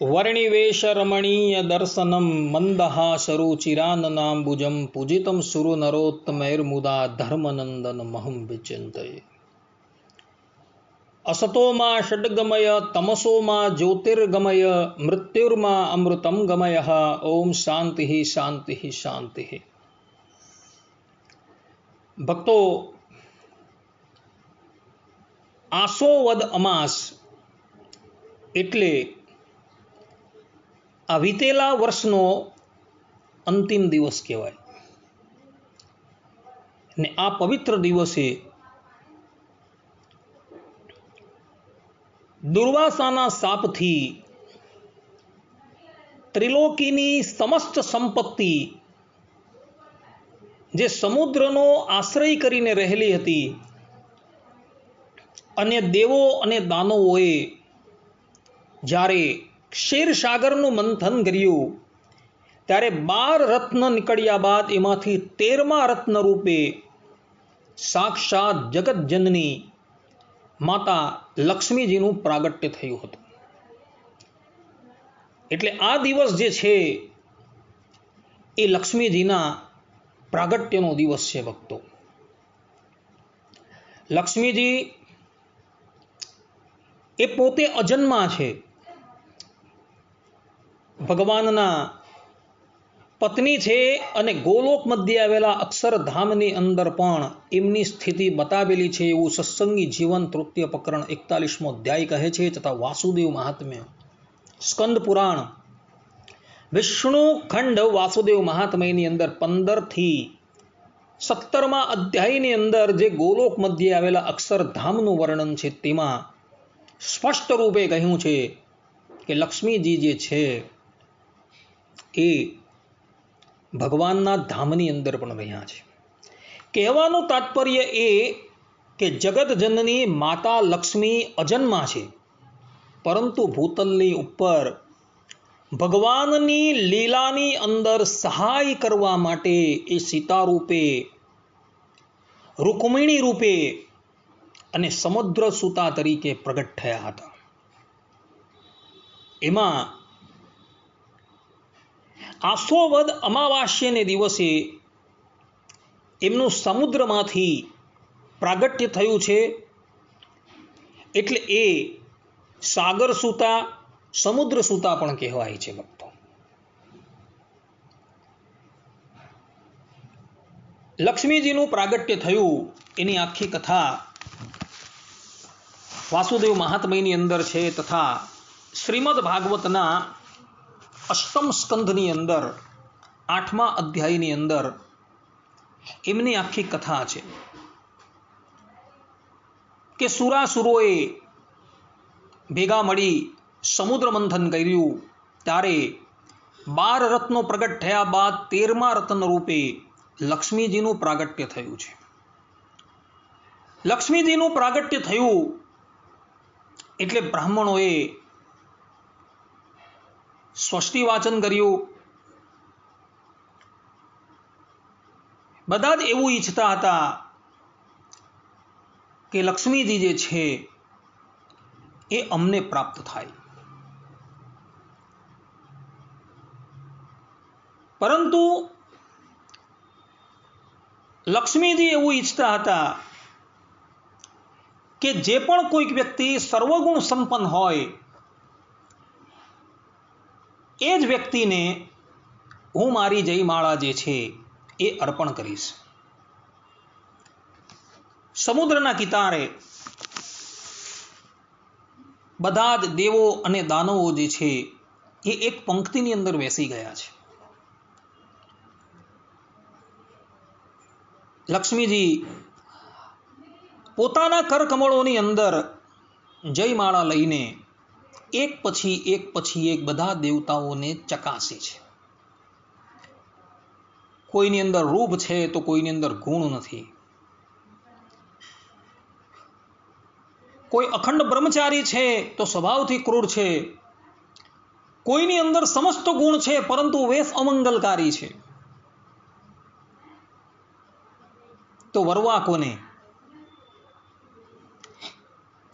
વર્ણિવેશરમણીય દર્શનમ મંદહાસરુચિરાનનાંબુજમ પૂજિતમ સુરુ નરોત્તમૈર્મુદા ધર્મનંદન મહમ વિચિંતયે અસતોમાં ષડગમય તમસોમાં જ્યોતિર્ગમય મૃત્યુર્માં અમૃતમ ગમય ઓમ શાંતિ શાંતિ શાંતિ ભક્તો આસોવદ અમાસ એટલે આ વીતેલા વર્ષનો અંતિમ દિવસ કહેવાય. ને આ પવિત્ર દિવસે દુર્વાસાના સાપથી ત્રિલોકીની સમસ્ત સંપત્તિ જે સમુદ્રનો આશ્રય કરીને રહેલી હતી અને દેવો અને દાનવોએ જ્યારે ક્ષીરસાગરનું મંથન કર્યું. ત્યારે બાર રત્ન નીકળ્યા બાદ એમાંથી તેરમા રત્ન રૂપે સાક્ષાત જગતજનની માતા લક્ષ્મીજીનું પ્રાગટ્ય થયું હતું. એટલે આ દિવસ જે છે, એ લક્ષ્મીજીના પ્રાગટ્યનો દિવસ છે ભક્તો. લક્ષ્મીજી એ પોતે અજન્મા છે. ભગવાનના પત્ની છે અને ગોલોક મધ્ય આવેલા અક્ષરધામની અંદર પણ એમની સ્થિતિ બતાવેલી છે એવું સત્સંગી જીવન તૃતીય પ્રકરણ એકતાલીસમો અધ્યાય કહે છે તથા વાસુદેવ મહાત્મ્ય. સ્કંદ પુરાણ. વિષ્ણુ ખંડ વાસુદેવ મહાત્મયની અંદર પંદરથી સત્તરમા અધ્યાયની અંદર જે ગોલોક મધ્યે આવેલા અક્ષરધામનું વર્ણન છે તેમાં સ્પષ્ટ રૂપે કહ્યું છે કે લક્ષ્મીજી જે છે એ ભગવાનના ધામની અંદર પણ રહ્યા છે. કહેવાનું તાત્પર્ય એ કે જગતજનની માતા લક્ષ્મી અજન્મા છે. પરંતુ ભૂતલની ઉપર ભગવાનની લીલાની અંદર સહાય કરવા માટે એ સીતા રૂપે રૂકમિણી રૂપે અને સમુદ્ર સુતા તરીકે પ્રગટ થયા હતા. એમાં આસોવદ અમાવાસ્યને દિવસે એમનું સમુદ્રમાંથી પ્રાગટ્ય થયું છે. એટલે એ સાગર સૂતા, સમુદ્ર સૂતા પણ કહેવાય છે ભક્તો. લક્ષ્મીજીનું પ્રાગટ્ય થયું, એની આખી કથા વાસુદેવ મહાત્મયની અંદર છે તથા શ્રીમદ ભાગવતના અષ્ટમ સ્કંધની અંદર, આઠમા અધ્યાયની અંદર એમની આખી કથા છે કે સુરાસુરોએ ભેગા મળી સમુદ્ર મંથન કર્યું. ત્યારે બાર રત્નો પ્રગટ થયા બાદ તેરમા રત્ન રૂપે લક્ષ્મીજીનું પ્રાગટ્ય થયું છે. લક્ષ્મીજીનું પ્રાગટ્ય થયું એટલે બ્રાહ્મણોએ સ્વસ્તિ વાચન કર્યું. બધા જ એવું ઈચ્છતા હતા કે લક્ષ્મીજી જે છે એ અમને પ્રાપ્ત થાય. પરંતુ લક્ષ્મીજી એવું ઈચ્છતા હતા કે જે પણ કોઈક વ્યક્તિ સર્વગુણ સંપન્ન હોય એ જ વ્યક્તિને હું મારી જયમાળા જે છે એ અર્પણ કરીશ. સમુદ્રના કિતારે બધા જ દેવો અને દાનવો જે છે એ એક પંક્તિની અંદર બેસી ગયા છે. લક્ષ્મીજી પોતાના કરકમળોની અંદર જયમાળા લઈને એક પછી એક પછી એક બધા દેવતાઓને ચકાસે છે. કોઈની અંદર રૂપ છે તો કોઈની અંદર ગુણ નથી. કોઈ અખંડ બ્રહ્મચારી છે તો સ્વભાવથી ક્રૂર છે. કોઈની અંદર સમસ્ત ગુણ છે પરંતુ વેશ અમંગલકારી છે. તો વરવા કોને?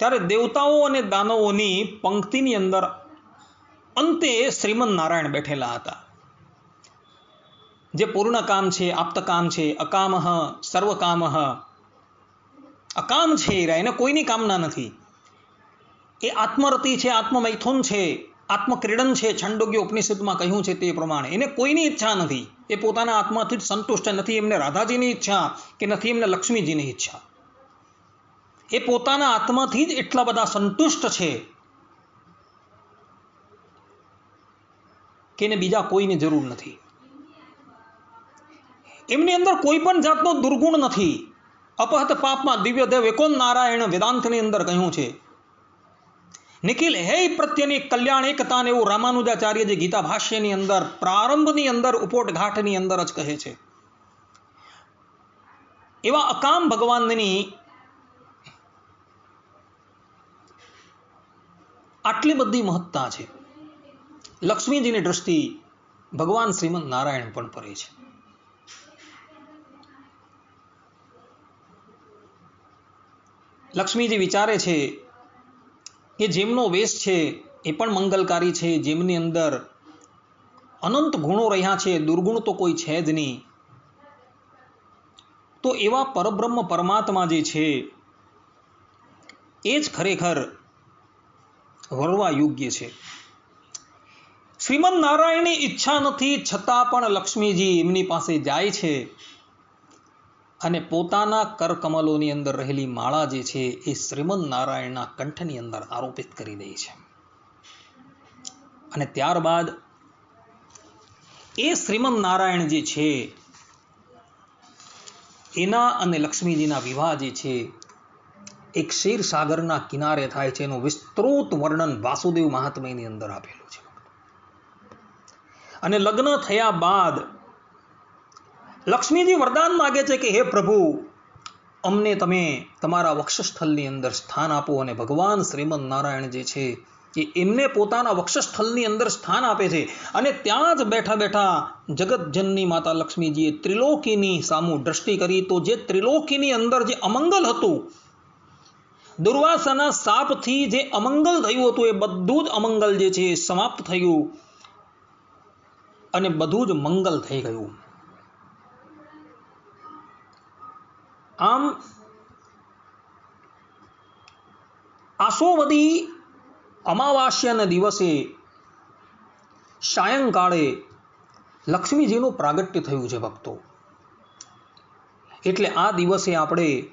ત્યારે દેવતાઓ અને દાનવોની પંક્તિની અંદર અંતે શ્રીમદ નારાયણ બેઠેલા હતા. જે પૂર્ણ કામ છે આપ્તકામ છે, અકામહ, સર્વકામહ, અકામ છે એને કોઈની કામના નથી. એ આત્મરતિ છે, આત્મમૈથુન છે, આત્મક્રીડન છે, છંડોગ્ય ઉપનિષદમાં કહ્યું છે તે પ્રમાણે. એને કોઈની ઈચ્છા નથી. એ પોતાના આત્માથી જ સંતુષ્ટ નથી. એમને રાધાજીની ઈચ્છા કે નથી, એમને લક્ષ્મીજીની ઈચ્છા. એ પોતાના આત્માથી જ એટલા બધા સંતુષ્ટ છે કે એને બીજા કોઈની જરૂર નથી. એમની અંદર કોઈ પણ જાતનો દુર્ગુણ નથી. અપહત પાપમાં દિવ્ય દેવ એકોન નારાયણ વેદાંતની અંદર કહ્યું છે. નિખિલ, હે પ્રત્યેની કલ્યાણ એકતાને એવું રામાનુજાચાર્યજી ગીતા ભાષ્યની અંદર, પ્રારંભની અંદર, ઉપોટઘાટની અંદર જ કહે છે. એવા અકામ ભગવાનની આટલી બધી મહત્તા છે. લક્ષ્મીજીની દ્રષ્ટિ ભગવાન શ્રીમદ નારાયણ પણ પરે છે. લક્ષ્મીજી વિચારે છે કે જેમનો વેશ છે એ પણ મંગલકારી છે, જેમની અંદર અનંત ગુણો રહ્યા છે, દુર્ગુણ તો કોઈ છે જ નહીં. તો એવા પરબ્રહ્મ પરમાત્મા જે છે, એ જ ખરેખર વરવા યોગ્ય છે. શ્રીમદ નારાયણની ઈચ્છા નથી, છતાં પણ લક્ષ્મીજી એમની પાસે જાય છે અને પોતાના કરકમલોની અંદર રહેલી માળા જે છે એ શ્રીમદ નારાયણના કંઠની અંદર આરોપિત કરી દે છે. અને ત્યારબાદ એ શ્રીમદ નારાયણ જે છે, એના અને લક્ષ્મીજીના વિવાહ જે છે એક શેર સાગરના કિનારે થાય છે, એનું વિસ્તૃત વર્ણન વાસુદેવ મહાત્મ્યની અંદર આપેલું છે. અને લગ્ન થયા બાદ લક્ષ્મીજી વરદાન માગે છે કે, હે પ્રભુ, અમને તમે તમારા વક્ષસ્થળની અંદર સ્થાન આપો અને ભગવાન શ્રીમદ નારાયણ જે છે, એ એમને પોતાના વક્ષસ્થળની અંદર સ્થાન આપે છે. અને ત્યાં જ બેઠા બેઠા જગતજનની માતા લક્ષ્મીજીએ ત્રિલોકીની સામું દ્રષ્ટિ કરી, તો જે ત્રિલોકીની અંદર જે અમંગલ હતું દુર્વાસાના સાપથી જે અમંગલ થયું હતું, એ બધું જ અમંગલ જે છે સમાપ્ત થયું અને બધું જ મંગલ થઈ ગયું. આમ, આસોવદી અમાવાસ્યાના દિવસે સાયંકાળે લક્ષ્મીજીનું પ્રાગટ્ય થયું છે ભક્તો. એટલે આ દિવસે આપણે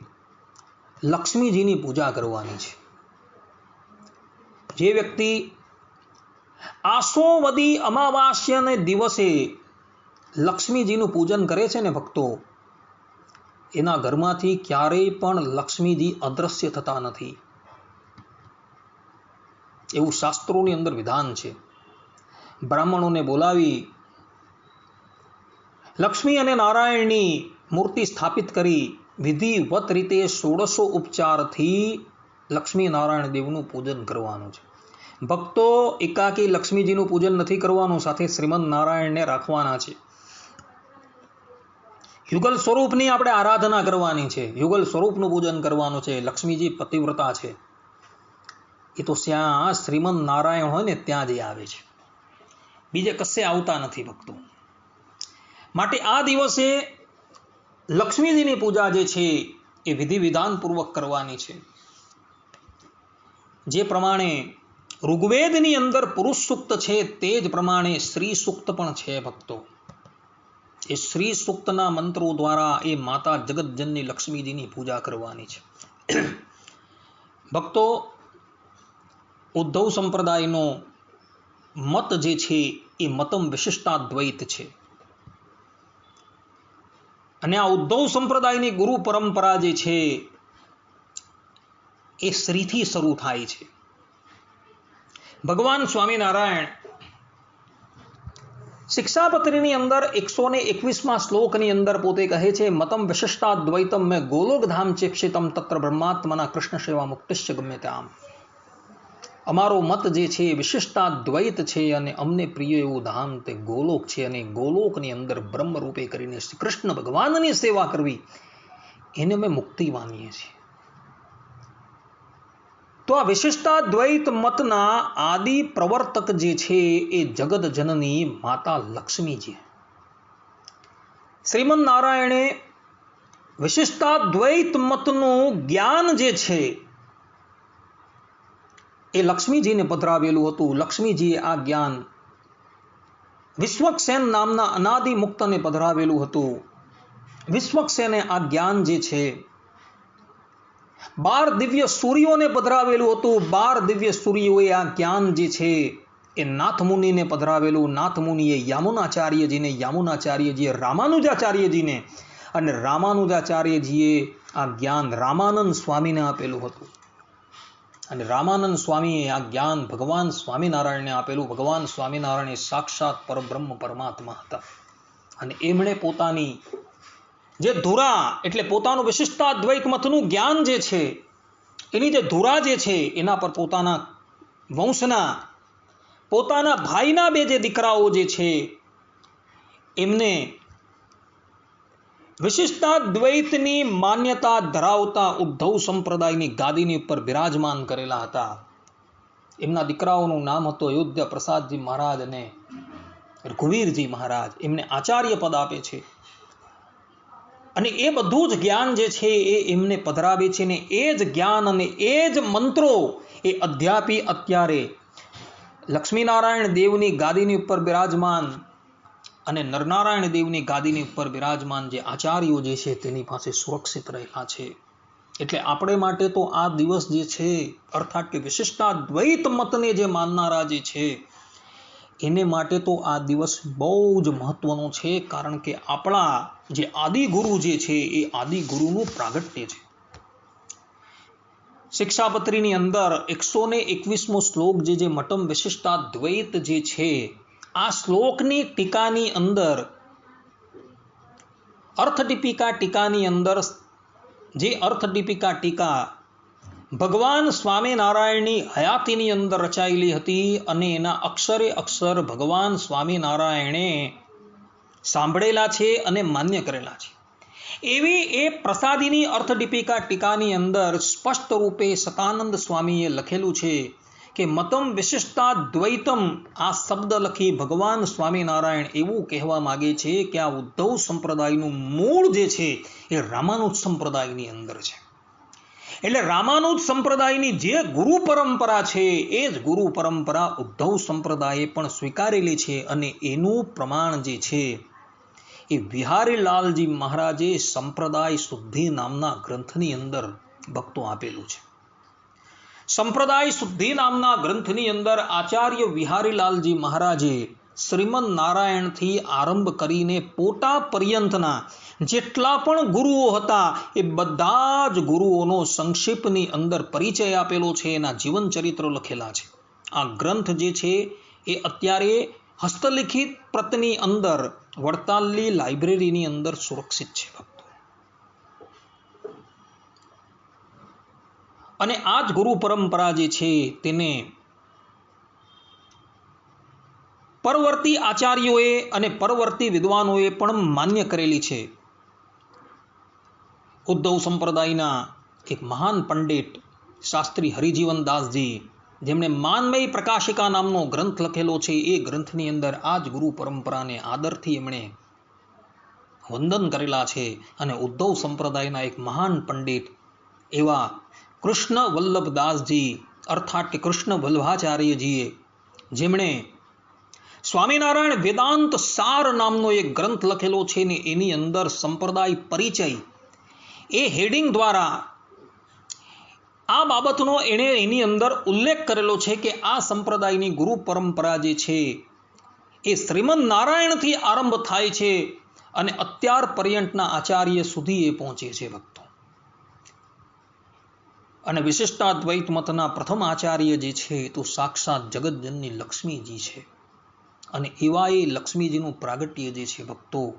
લક્ષ્મીજીની પૂજા કરવાની છે. જે વ્યક્તિ આસોવદી અમાવાસ્યને દિવસે લક્ષ્મીજીનું પૂજન કરે છે ને ભક્તો, એના ઘરમાંથી ક્યારેય પણ લક્ષ્મીજી અદ્રશ્ય થતા નથી. એવું શાસ્ત્રોની અંદર વિધાન છે. બ્રાહ્મણોને બોલાવી લક્ષ્મી અને નારાયણની મૂર્તિ સ્થાપિત કરી વિધિવત રીતે ષોડશો ઉપચારથી લક્ષ્મીનારાયણ દેવનું પૂજન કરવાનું છે. ભક્તો એકાકી લક્ષ્મીજીનું પૂજન નથી કરવાનું, સાથે શ્રીમદ નારાયણને રાખવાના છે. યુગલ સ્વરૂપની આપણે આરાધના કરવાની છે. યુગલ સ્વરૂપનું પૂજન કરવાનું છે. લક્ષ્મીજી પતિવ્રતા છે. એ તો શ્યા શ્રીમદ નારાયણ હોય ને ત્યાં જ આવે છે. બીજે કશે આવતા નથી ભક્તો. માટે આ દિવસે લક્ષ્મીજીની પૂજા જે છે એ વિધિ વિધાનપૂર્વક કરવાની છે. જે પ્રમાણે ઋગ્વેદની અંદર પુરુષ સૂક્ત છે તે જ પ્રમાણે સ્ત્રી સૂક્ત પણ છે ભક્તો. એ શ્રી સૂક્તના મંત્રો દ્વારા એ માતા જગતજનની લક્ષ્મીજીની પૂજા કરવાની છે. ભક્તો, ઉદ્ધવ સંપ્રદાયનો મત જે છે એ મતમ વિશિષ્ટાદ્વૈત છે. અને આ ઉદ્ધવ સંપ્રદાયની ગુરુ પરંપરા જે છે, એ શ્રીથી શરૂ થાય છે. ભગવાન સ્વામિનારાયણ શિક્ષાપત્રીની અંદર એકસો ને એકવીસમાં શ્લોકની અંદર પોતે કહે છે, મતમ વિશિષ્ટાદ્વૈતમ મેં ગોલોકધામ ચેક્ષિતમ તત્ર બ્રહ્માત્મના કૃષ્ણ સેવા મુક્તિશ્ચ ગમે ત્યામ અમારો મત જે છે એ વિશિષ્ટાદ્વૈત છે અને અમને પ્રિય એવું ધામ તે ગોલોક છે અને ગોલોકની અંદર બ્રહ્મ રૂપે કરીને શ્રી કૃષ્ણ ભગવાનની સેવા કરવી, એને અમે મુક્તિ માનીએ છીએ. તો આ વિશિષ્ટાદ્વૈત મતના આદિ પ્રવર્તક જે છે એ જગત જનની માતા લક્ષ્મીજી. શ્રીમદ નારાયણે વિશિષ્ટાદ્વૈત મતનું જ્ઞાન જે છે એ લક્ષ્મીજીને પધરાવેલું હતું. લક્ષ્મીજીએ આ જ્ઞાન વિશ્વક્સેન નામના અનાદિ મુક્તને પધરાવેલું હતું. વિશ્વક્સેને આ જ્ઞાન જે છે, બાર દિવ્ય સૂર્યોને પધરાવેલું હતું. બાર દિવ્ય સૂર્યોએ આ જ્ઞાન જે છે, એ નાથમુનિને પધરાવેલું. નાથમુનિએ યામુનાચાર્યજીને, યામુનાચાર્યજીએ રામાનુજાચાર્યજીને અને રામાનુજાચાર્યજીએ આ જ્ઞાન રામાનંદ સ્વામીને આપેલું હતું. અને રામાનંદ સ્વામીએ આ જ્ઞાન ભગવાન સ્વામિનારાયણને આપેલું. ભગવાન સ્વામિનારાયણ એ સાક્ષાત પરબ્રહ્મ પરમાત્મા હતા. અને એમણે પોતાની જે ધુરા એટલે પોતાનું વિશિષ્ટાદ્વૈત મતનું જ્ઞાન જે છે, એની જે ધુરા જે છે, એના પર પોતાના વંશના, પોતાના ભાઈના બે જે દીકરાઓ જે છે, એમને વિશિષ્ટાદ્વૈતની માન્યતા ધરાવતા ઉદ્ધવ સંપ્રદાયની ગાદીની ઉપર બિરાજમાન કરેલા હતા. એમના દીકરાઓનું નામ હતું અયોધ્યા પ્રસાદજી મહારાજ અને રઘુવીરજી મહારાજ. એમને આચાર્ય પદ આપે છે. અને એ બધું જ જ્ઞાન જે છે એ એમને પધરાવે છે ને એ જ જ્ઞાન અને એ જ મંત્રો એ અધ્યાપી અત્યારે લક્ષ્મીનારાયણ દેવની ગાદીની ઉપર બિરાજમાન અને નરનારાયણ દેવની ગાદીની ઉપર બિરાજમાન જે આચાર્યો જે છે તેની પાસે સુરક્ષિત રહેલા છે. એટલે આપણે માટે તો આ દિવસ જે છે, અર્થાત કે વિશિષ્ટાદ્વૈત મતને જે માનનારા જે છે, એને માટે તો આ દિવસ બહુ જ મહત્વનો છે, કારણ કે આપણા જે આદિગુરુ જે છે એ આદિગુરુનું પ્રાગટ્ય છે. શિક્ષાપત્રીની અંદર એકસો ને એકવીસમો શ્લોક જે જે મટમ વિશિષ્ટાદ્વૈત જે છે આ શ્લોકની ટીકાની અંદર, અર્થદીપિકા ટીકાની અંદર, જે અર્થદીપિકા ટીકા ભગવાન સ્વામિનારાયણની હયાતીની અંદર રચાયેલી હતી અને એના અક્ષરે અક્ષર ભગવાન સ્વામિનારાયણે સાંભળેલા છે અને માન્ય કરેલા છે. એવી એ પ્રસાદીની અર્થદીપિકા ટીકાની અંદર સ્પષ્ટ રૂપે સતાનંદ સ્વામીએ લખેલું છે કે મતમ વિશિષ્ટાદ્વૈતમ આ શબ્દ લખી ભગવાન સ્વામિનારાયણ એવું કહેવા માગે છે કે આ ઉદ્ધવ સંપ્રદાયનું મૂળ જે છે એ રામાનુજ સંપ્રદાયની અંદર છે. એટલે રામાનુજ સંપ્રદાયની જે ગુરુ પરંપરા છે એ જ ગુરુ પરંપરા ઉદ્ધવ સંપ્રદાયે પણ સ્વીકારેલી છે અને એનું પ્રમાણ જે છે એ વિહારીલાલજી મહારાજે સંપ્રદાય શુદ્ધિ નામના ગ્રંથની અંદર ભક્તો આપેલું છે. સંપ્રદાય શુદ્ધિ નામના ગ્રંથની અંદર આચાર્ય વિહારીલાલજી મહારાજે શ્રીમદ નારાયણથી આરંભ કરીને પોટા પર્યંતના જેટલા પણ ગુરુઓ હતા, એ બધા જ ગુરુઓનો સંક્ષિપ્તની અંદર પરિચય આપેલો છે, એના જીવન ચરિત્રો લખેલા છે. આ ગ્રંથ જે છે, એ અત્યારે હસ્તલિખિત પ્રતની અંદર વડતાલની લાઇબ્રેરીની અંદર સુરક્ષિત છે. અને આ જ ગુરુ પરંપરા જે છે તેને પરવર્તી આચાર્યોએ અને પરવર્તી વિદ્વાનોએ પણ માન્ય કરેલી છે. ઉદ્ધવ સંપ્રદાયના એક મહાન પંડિત શાસ્ત્રી હરિજીવન દાસજી જેમણે માનમય પ્રકાશિકા નામનો ગ્રંથ લખેલો છે, એ ગ્રંથની અંદર આ જ ગુરુ પરંપરાને આદરથી એમણે વંદન કરેલા છે. અને ઉદ્ધવ સંપ્રદાયના એક મહાન પંડિત એવા કૃષ્ણ વલ્લભદાસજી, અર્થાત કે કૃષ્ણ વલ્ભાચાર્યજીએ જેમણે સ્વામિનારાયણ વેદાંત સાર નામનો એક ગ્રંથ લખેલો છે ને એની અંદર સંપ્રદાય પરિચય, એ હેડિંગ દ્વારા આ બાબતનો એણે એની અંદર ઉલ્લેખ કરેલો છે કે આ સંપ્રદાયની ગુરુ પરંપરા જે છે, એ શ્રીમદ નારાયણથી આરંભ થાય છે અને અત્યાર પર્યંતના આચાર્ય સુધી એ પહોંચે છે ભક્તો. અને વિશિષ્ટાદ્વૈત મતના પ્રથમ આચાર્ય જે છે તો સાક્ષાત જગતજનની લક્ષ્મીજી છે. અને એવા એ લક્ષ્મીજીનું પ્રાગટ્ય જે છે ભક્તો,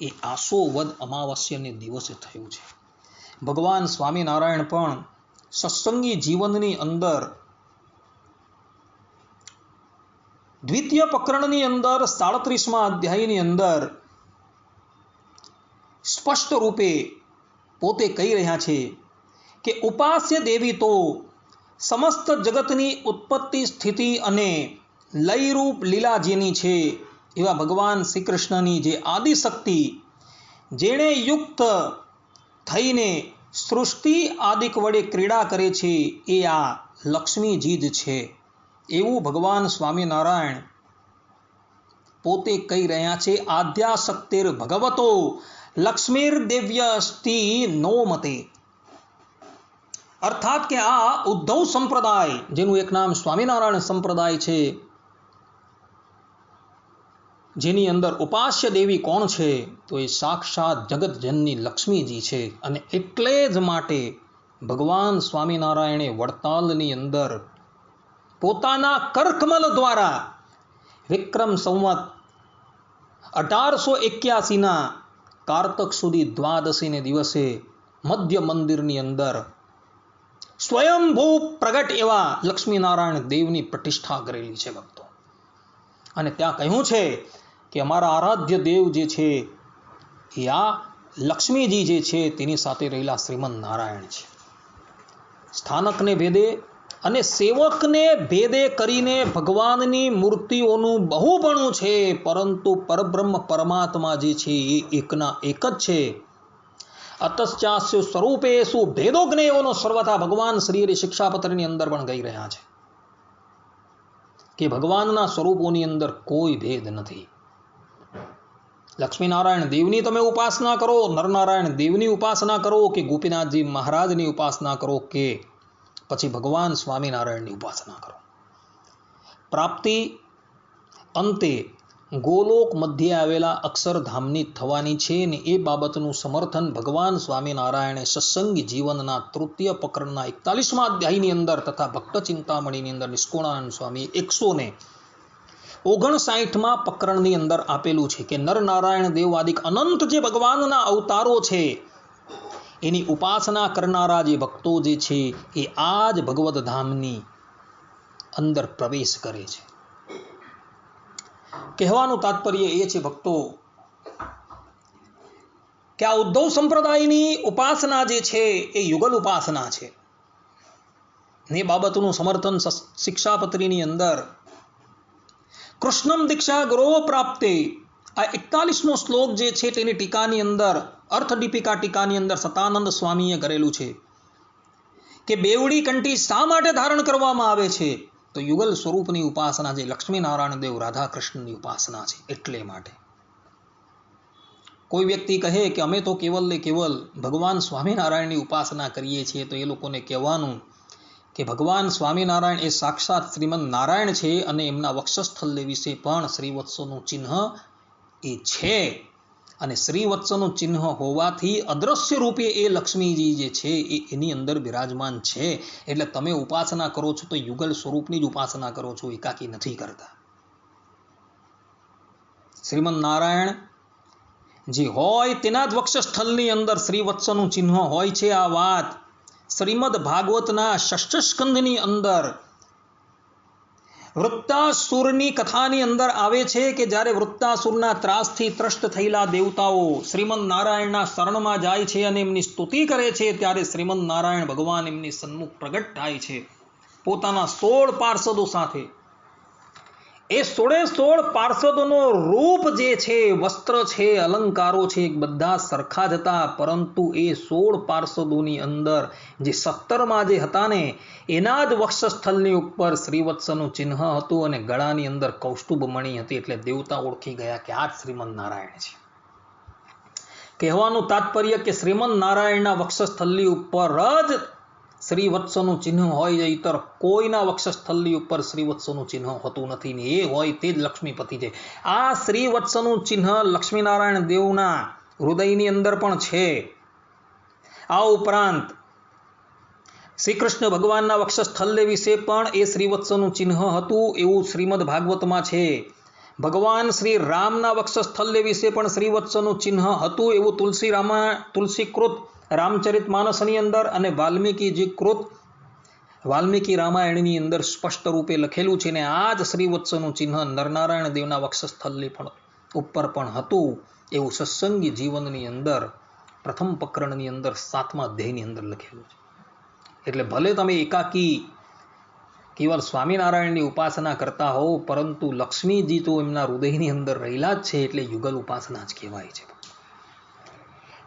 એ આસો વદ અમાવસ્યાને દિવસે થયું છે. ભગવાન સ્વામિનારાયણ પણ સત્સંગી જીવનની અંદર, દ્વિતીય પ્રકરણની અંદર, સાડત્રીસમાં અધ્યાયની અંદર સ્પષ્ટ રૂપે પોતે કહી રહ્યા છે કે ઉપાસ્ય દેવી તો સમસ્ત જગતની ઉત્પત્તિ સ્થિતિ અને લયરૂપ લીલાજીની છે. એવા ભગવાન શ્રી કૃષ્ણની જે આદિશક્તિ, જેણે યુક્ત થઈને સૃષ્ટિ આદિક વડે ક્રીડા કરે છે, એ આ લક્ષ્મીજી જ છે. એવું ભગવાન સ્વામિનારાયણ પોતે કહી રહ્યા છે આદ્યાશક્તિર ભગવતો લક્ષ્મીર દેવ્ય અસ્તિ નો મતે. અર્થાત કે આ ઉદ્ધવ સંપ્રદાય, જેનું એક નામ સ્વામિનારાયણ સંપ્રદાય છે, જેની અંદર ઉપાસ્ય દેવી કોણ છે, તો એ સાક્ષાત જગતજનની લક્ષ્મીજી છે. અને એટલે જ માટે ભગવાન સ્વામિનારાયણે વડતાલની અંદર પોતાના કરકમલ દ્વારા વિક્રમ સંવત અઢારસો એક્યાસીના કારતક સુધી દ્વાદશીને દિવસે મધ્ય મંદિરની અંદર સ્વયંભૂ પ્રગટ એવા લક્ષ્મીનારાયણ દેવની પ્રતિષ્ઠા કરેલી છે ભક્તો. અને ત્યાં કહ્યું છે કે અમારા આરાધ્ય દેવ જે છે, એ આ લક્ષ્મીજી જે છે, તેની સાથે રહેલા શ્રીમદ નારાયણ છે. સ્થાનકને ભેદે અને સેવકને ભેદે કરીને ભગવાનની મૂર્તિઓનું બહુપણું છે, પરંતુ પરબ્રહ્મ પરમાત્મા જે છે, એ એકના એક જ છે. અતશ્ચાસ્યુ સ્વરૂપેશુ ભેદો જ્ઞેયોનો સર્વથા ભગવાન શ્રી હરિ શિક્ષાપત્રની અંદર પણ ગઈ રહ્યા છે. કે ભગવાનના સ્વરૂપોની અંદર કોઈ ભેદ નથી. લક્ષ્મીનારાયણ દેવની તમે ઉપાસના કરો, નરનારાયણ દેવની ઉપાસના કરો, કે ગોપીનાથજી મહારાજની ઉપાસના કરો, કે પછી ભગવાન સ્વામિનારાયણની ઉપાસના કરો. પ્રાપ્તિ અંતે ગોલોક મધ્યે આવેલા અક્ષરધામની થવાની છે ને એ બાબતનું સમર્થન ભગવાન સ્વામિનારાયણે સત્સંગી જીવનના તૃતીય પ્રકરણના એકતાલીસમાં અધ્યાયની અંદર તથા ભક્ત ચિંતામણીની અંદર નિષ્કોણાનંદ સ્વામી એકસો ને ઓગણસાઠમાં પ્રકરણની અંદર આપેલું છે કે નરનારાયણ દેવવાદિક અનંત જે ભગવાનના અવતારો છે, એની ઉપાસના કરનારા જે ભક્તો જે છે એ આ જ ભગવદ્ ધામની અંદર પ્રવેશ કરે છે. કહેવાનું તાત્પર્ય એ છે, ભક્તો, કે આ ઉદ્ધવ સંપ્રદાયની ઉપાસના જે છે, એ યુગલ ઉપાસના છે. ને બાબતનું સમર્થન શિક્ષાપત્રીની અંદર કૃષ્ણમ દીક્ષા ગૌરવ પ્રાપ્તે. આ એકતાલીસમો શ્લોક જે છે, તેની ટીકાની અંદર, અર્થ દીપિકા ટીકાની અંદર સતાનંદ સ્વામીએ કરેલું છે, કે બેવડી કંઠી શા માટે ધારણ કરવામાં આવે છે? તો યુગલ સ્વરૂપની ઉપાસના જે લક્ષ્મીનારાયણ દેવ રાધા ઉપાસના છે, એટલે માટે. કોઈ વ્યક્તિ કહે કે અમે તો કેવલ ને કેવલ ભગવાન સ્વામિનારાયણની ઉપાસના કરીએ છીએ, તો એ લોકોને કહેવાનું કે ભગવાન સ્વામિનારાયણ એ સાક્ષાત શ્રીમદ નારાયણ છે અને એમના વક્ષસ્થલ વિશે પણ શ્રીવત્સોનું ચિહ્ન એ છે. અને શ્રીવત્સનું ચિહ્ન હોવાથી અદ્રશ્ય રૂપે એ લક્ષ્મીજી જે છે એ એની અંદર બિરાજમાન છે. એટલે તમે ઉપાસના કરો છો તો યુગલ સ્વરૂપની જ ઉપાસના કરો છો, એકાકી નથી કરતા. શ્રીમદ નારાયણ, જે હોય તેના જ વક્ષસ્થળની અંદર શ્રીવત્સનું ચિહ્ન હોય છે આ વાત. શ્રીમદ ભાગવતના ષષ્ઠ સ્કંદની અંદર વૃત્તાસુરની કથાની અંદર આવે છે કે જ્યારે વૃત્તાસુરના ત્રાસથી ત્રષ્ટ થયેલા દેવતાઓ શ્રીમદ નારાયણના શરણમાં જાય છે અને એમની સ્તુતિ કરે છે, ત્યારે શ્રીમદ નારાયણ ભગવાન એમની સન્મુખ પ્રગટ થાય છે. પોતાના સોળ પાર્ષદો સાથે એ સોળે સોળ પાર્ષદોનો રૂપ જે છે, વસ્ત્ર છે, અલંકારો છે બધા સરખા જ હતા. પરંતુ એ સોળ પાર્ષદોની અંદર જે સત્તરમાં જે હતા ને, એના જ વક્ષસ્થળની ઉપર શ્રીવત્સનું ચિહ્ન હતું અને ગળાની અંદર કૌષ્ટુભ મણી હતી એટલે દેવતા ઓળખી ગયા કે આ જ શ્રીમદ નારાયણ છે. કહેવાનું તાત્પર્ય કે શ્રીમદ નારાયણના વક્ષસ્થળની ઉપર જ શ્રીવત્સનું ચિહ્ન હોય ઇતર કોઈના વક્ષસ્થળની ઉપર શ્રીવત્સનું ચિહ્ન હોતું નથી ને એ હોય તે જ લક્ષ્મીપતિ છે. આ શ્રીવત્સનું ચિહ્ન લક્ષ્મીનારાયણ દેવના હૃદયની અંદર પણ છે. આ ઉપરાંત શ્રી કૃષ્ણ ભગવાનના વક્ષસ્થળ વિશે પણ એ શ્રીવત્સનું ચિહ્ન હતું એવું શ્રીમદ ભાગવતમાં છે. ભગવાન શ્રી રામના વક્ષસ્થલ્ય વિશે પણ શ્રીવત્સનું ચિહ્ન હતું એવું તુલસી રામા તુલસીકૃત રામચરિત માનસની અંદર અને વાલ્મીકીજી કૃત વાલ્મીકી રામાયણની અંદર સ્પષ્ટ રૂપે લખેલું છે ને આ જ શ્રીવત્સનું ચિહ્ન નરનારાયણ દેવના વક્ષસ્થલની પણ ઉપર પણ હતું. એવું સત્સંગી જીવનની અંદર, પ્રથમ પ્રકરણની અંદર, સાતમા અધ્યાયની અંદર લખેલું છે. એટલે ભલે તમે એકાકી કેવલ સ્વામિનારાયણની ઉપાસના કરતા હોવ, પરંતુ લક્ષ્મીજી તો એમના હૃદયની અંદર રહેલા જ છે, એટલે યુગલ ઉપાસના જ કહેવાય છે.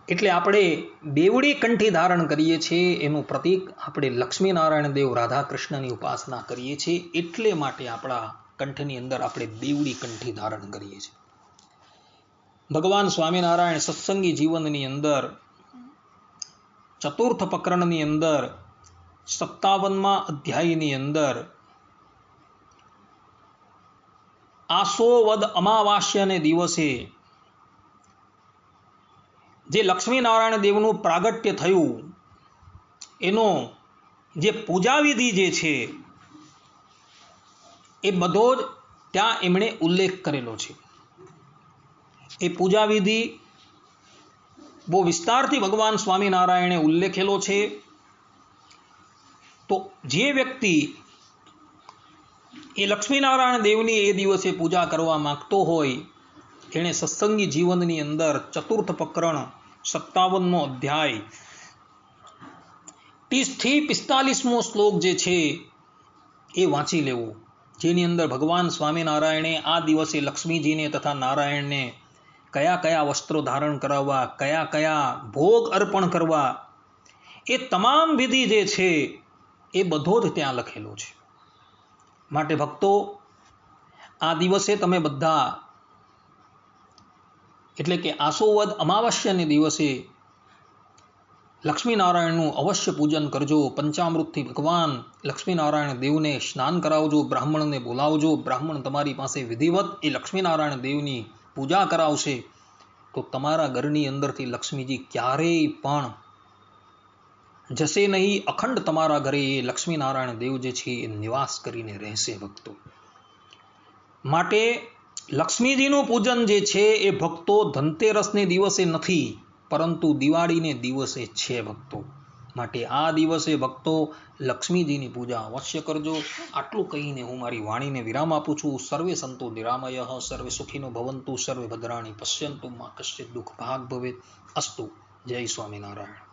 એટલે આપણે બેવડી કંઠી ધારણ કરીએ છીએ, એનું પ્રતીક આપણે લક્ષ્મીનારાયણ દેવ રાધા કૃષ્ણની ઉપાસના કરીએ છીએ, એટલે માટે આપણા કંઠની અંદર આપણે બેવડી કંઠી ધારણ કરીએ છીએ. ભગવાન સ્વામિનારાયણ સત્સંગી જીવનની અંદર, ચતુર્થ પ્રકરણની અંદર, સત્તાવનમાં અધ્યાયની અંદર આસોવદ અમાવાસ્યને દિવસે જે લક્ષ્મીનારાયણ દેવનું પ્રાગટ્ય થયું, એનો જે પૂજાવિધિ જે છે, એ બધો જ ત્યાં એમણે ઉલ્લેખ કરેલો છે. એ પૂજાવિધિ બહુ વિસ્તારથી ભગવાન સ્વામિનારાયણે ઉલ્લેખેલો છે. તો જે વ્યક્તિ એ લક્ષ્મીનારાયણ દેવની એ દિવસે પૂજા કરવા માંગતો હોય એણે સત્સંગી જીવનની અંદર ચતુર્થ પ્રકરણ સત્તાવનમો અધ્યાય. ત્રીસથી પિસ્તાલીસમો શ્લોક જે છે એ વાંચી લેવો. જેની અંદર ભગવાન સ્વામિનારાયણે આ દિવસે લક્ષ્મીજીને તથા નારાયણને કયા કયા વસ્ત્રો ધારણ કરાવવા, કયા કયા ભોગ અર્પણ કરવા, એ તમામ વિધિ જે છે એ બધો જ ત્યાં લખેલો છે. માટે ભક્તો, આ દિવસે તમે બધા એટલે કે આસોવદ અમાવસ્યાને દિવસે લક્ષ્મીનારાયણનું અવશ્ય પૂજન કરજો. પંચામૃતથી ભગવાન લક્ષ્મીનારાયણ દેવને સ્નાન કરાવજો, બ્રાહ્મણને બોલાવજો. બ્રાહ્મણ તમારી પાસે વિધિવત એ લક્ષ્મીનારાયણ દેવની પૂજા કરાવશે. તો તમારા ઘરની અંદરથી લક્ષ્મીજી ક્યારેય પણ જશે નહીં. અખંડ તમારા ઘરે એ લક્ષ્મીનારાયણ દેવ જે છે એ નિવાસ કરીને રહેશે ભક્તો. માટે લક્ષ્મીજીનું પૂજન જે છે એ ભક્તો ધનતેરસને દિવસે નથી, પરંતુ દિવાળીને દિવસે છે ભક્તો. માટે આ દિવસે ભક્તો લક્ષ્મીજીની પૂજા અવશ્ય કરજો. આટલું કહીને હું મારી વાણીને વિરામ આપું છું. સર્વે સંતો નિરામય, સર્વે સુખીનો ભવંતુ, સર્વે ભદ્રાણી પશ્યંતુ, માં કશ્ચિત દુઃખ ભાગ ભવે અસ્તુ. જય સ્વામિનારાયણ.